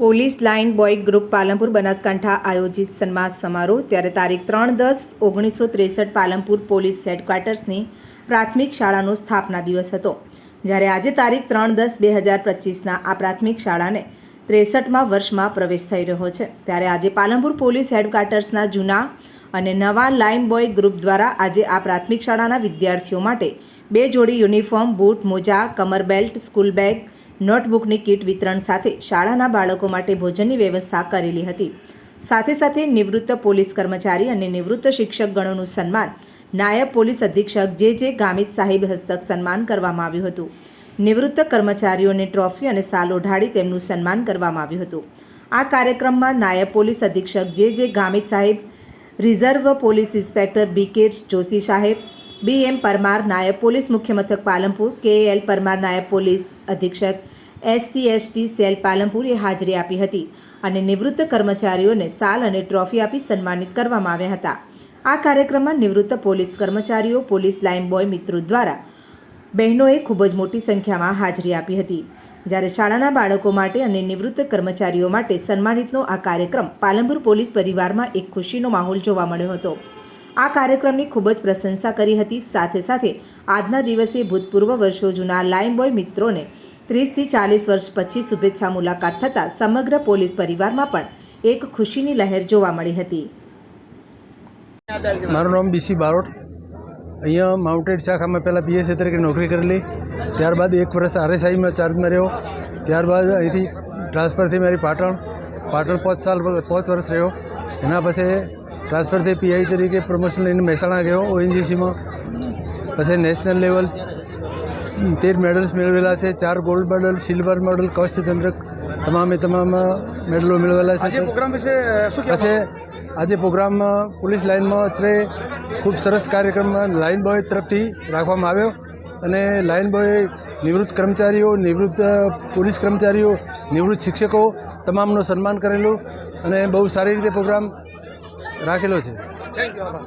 Police line boy group Palanpur Banaskantha આયોજિત સન્માન સમારોહ. ત્યારે તારીખ ત્રણ દસ ઓગણીસો ત્રેસઠ પાલનપુર પોલીસ હેડક્વાર્ટર્સની પ્રાથમિક શાળાનો સ્થાપના દિવસ હતો. જ્યારે આજે તારીખ ત્રણ દસ બે હજાર પચીસના આ પ્રાથમિક શાળાને ત્રેસઠમાં વર્ષમાં પ્રવેશ થઈ રહ્યો છે. ત્યારે આજે પાલનપુર પોલીસ હેડક્વાર્ટર્સના જૂના અને નવા લાઇન બોય ગ્રુપ દ્વારા આજે આ પ્રાથમિક શાળાના વિદ્યાર્થીઓ માટે બે જોડી યુનિફોર્મ, બૂટ, મોજા, કમર બેલ્ટ, સ્કૂલ બેગ નોટબુકની કીટ વિતરણ સાથે શાળાના બાળકો માટે ભોજનની વ્યવસ્થા કરેલી હતી. સાથે સાથે નિવૃત્ત પોલીસ કર્મચારી અને નિવૃત્ત શિક્ષક ગણોનું સન્માન નાયબ પોલીસ અધિક્ષક જે જે ગામિત સાહેબ હસ્તક સન્માન કરવામાં આવ્યું હતું. નિવૃત્ત કર્મચારીઓને ટ્રોફી અને સાલ ઓઢાડી તેમનું સન્માન કરવામાં આવ્યું હતું. આ કાર્યક્રમમાં નાયબ પોલીસ અધિક્ષક જે જે ગામિત સાહેબ, રિઝર્વ પોલીસ ઇન્સ્પેક્ટર બી કે જોશી સાહેબ બી એમ પરમાર નાયબ પોલીસ મુખ્ય મથક પાલનપુર કે એલ પરમાર નાયબ પોલીસ અધિક્ષક એસસી એસટી સેલ પાલનપુરે હાજરી આપી હતી અને નિવૃત્ત કર્મચારીઓને સાલ અને ટ્રોફી આપી સન્માનિત કરવામાં આવ્યા હતા. આ કાર્યક્રમમાં નિવૃત્ત પોલીસ કર્મચારીઓ, પોલીસ લાઇન બોય મિત્રો દ્વારા બહેનોએ ખૂબ જ મોટી સંખ્યામાં હાજરી આપી હતી. જ્યારે શાળાના બાળકો માટે અને નિવૃત્ત કર્મચારીઓ માટે સન્માનિતનો આ કાર્યક્રમ પાલનપુર પોલીસ પરિવારમાં એક ખુશીનો માહોલ જોવા મળ્યો હતો. આ કાર્યક્રમની ખૂબ જ પ્રશંસા કરી હતી. સાથે સાથે આજના દિવસે ભૂતપૂર્વ વર્ષો જૂના લાઇમબોય મિત્રોને ત્રીસથી ચાલીસ વર્ષ પછી શુભેચ્છા મુલાકાત થતાં સમગ્ર પોલીસ પરિવારમાં પણ એક ખુશીની લહેર જોવા મળી હતી. મારું નામ બીસી બારોટ. અહીંયા માઉન્ટેડ શાખામાં પહેલાં પીએસએ તરીકે નોકરી કરેલી. ત્યારબાદ એક વર્ષ આરએસઆઈમાં ચાર્જમાં રહ્યો. ત્યારબાદ અહીંથી ટ્રાન્સફર થઈ મારી પાટણ. પાટણ પાંચ સાલ પાંચ વર્ષ રહ્યો. એના પછી ટ્રાન્સફર થઈ પીઆઈ તરીકે પ્રમોશન લઈને મહેસાણા ગયો ઓએનજીસીમાં પછી નેશનલ લેવલ તેર મેડલ્સ મેળવેલા છે ચાર ગોલ્ડ મેડલ સિલ્વર મેડલ કવચ ચંદ્રક તમામે તમામ મેડલો મેળવેલા છે પછી આજે પ્રોગ્રામમાં પોલીસ લાઇનમાં અત્રે ખૂબ સરસ કાર્યક્રમ લાઇન બોય તરફથી રાખવામાં આવ્યો. અને લાઇન બોય નિવૃત્ત કર્મચારીઓ નિવૃત્ત પોલીસ કર્મચારીઓ નિવૃત્ત શિક્ષકો તમામનું સન્માન કરેલું. અને બહુ સારી રીતે પ્રોગ્રામ રાખેલો છે. થેન્ક યુ આભાર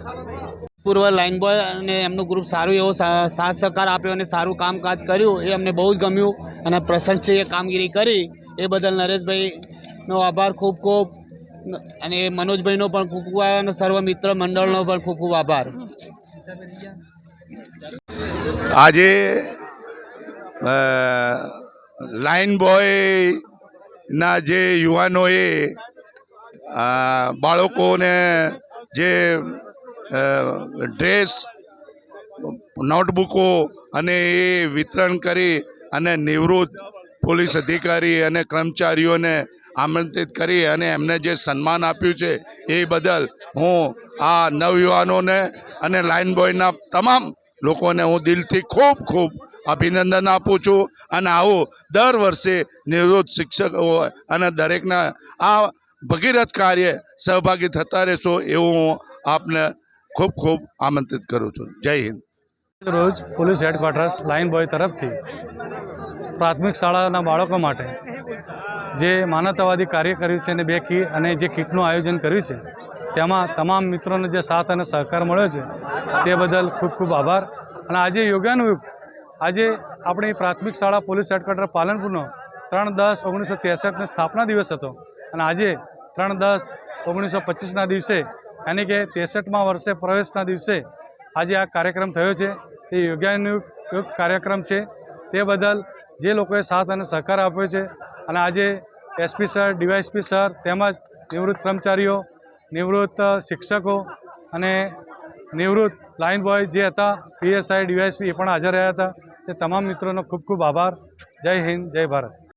પૂર્વ લાઇન બોય અને એમનું ગ્રુપ સારું એવો સા- સાથ સહકાર આપ્યો અને સારું કામકાજ કર્યું એ અમને બહુ જ ગમ્યું અને પ્રશંસનીય કામગીરી કરી. એ બદલ નરેશભાઈનો આભાર ખૂબ ખૂબ અને મનોજભાઈનો પણ ખૂબ ખૂબ અને સર્વ મિત્ર મંડળનો પણ ખૂબ ખૂબ આભાર. આજે લાઇન બોયના જે યુવાનોએ બાળકોને જે ડ્રેસ, નોટબુકો અને એ વિતરણ કરી અને નિવૃત્ત પોલીસ અધિકારી અને કર્મચારીઓને આમંત્રિત કરી અને એમને જે સન્માન આપ્યું છે એ બદલ હું આ નવયુવાનોને અને લાઇન બોયના તમામ લોકોને હું દિલથી ખૂબ ખૂબ અભિનંદન આપું છું અને આવું દર વર્ષે નિવૃત્ત શિક્ષકો અને દરેકના આ ભગીરથ કાર્ય સહભાગી થતા રહેશો એવું હું આપને ખૂબ ખૂબ આમંત્રિત કરું છું. જય હિન્દ. રોજ પોલીસ હેડક્વાર્ટર્સ, લાઇન બોય તરફથી પ્રાથમિક શાળાના બાળકો માટે જે માનવતાવાદી કાર્ય કર્યું છે અને બે કી અને જે કીટનું આયોજન કર્યું છે, તેમાં તમામ મિત્રોનો જે સાથ અને સહકાર મળ્યો છે, તે બદલ ખૂબ ખૂબ આભાર. અને આજે યોગાનુયુગ આજે આપણી પ્રાથમિક શાળા પોલીસ હેડક્વાર્ટર પાલનપુરનો ત્રણ દસ ઓગણીસો ત્રેસઠનો સ્થાપના દિવસ હતો. અને આજે ત્રણ દસ ઓગણીસો પચીસના દિવસે, યાની કે ત્રેસઠમાં વર્ષે પ્રવેશના દિવસે આજે આ કાર્યક્રમ થયો છે. તે યોગાનુયુગ કાર્યક્રમ છે. તે બદલ જે લોકોએ સાથ અને સહકાર આપ્યો છે અને આજે એસપી સર ડીવાયએસપી સર તેમજ નિવૃત્ત કર્મચારીઓ, નિવૃત્ત શિક્ષકો અને નિવૃત્ત લાઇન બોય જે હતા, પીએસઆઈ ડીવાયએસપી એ પણ હાજર રહ્યા હતા. તે તમામ મિત્રોનો ખૂબ ખૂબ આભાર. જય હિન્દ, જય ભારત.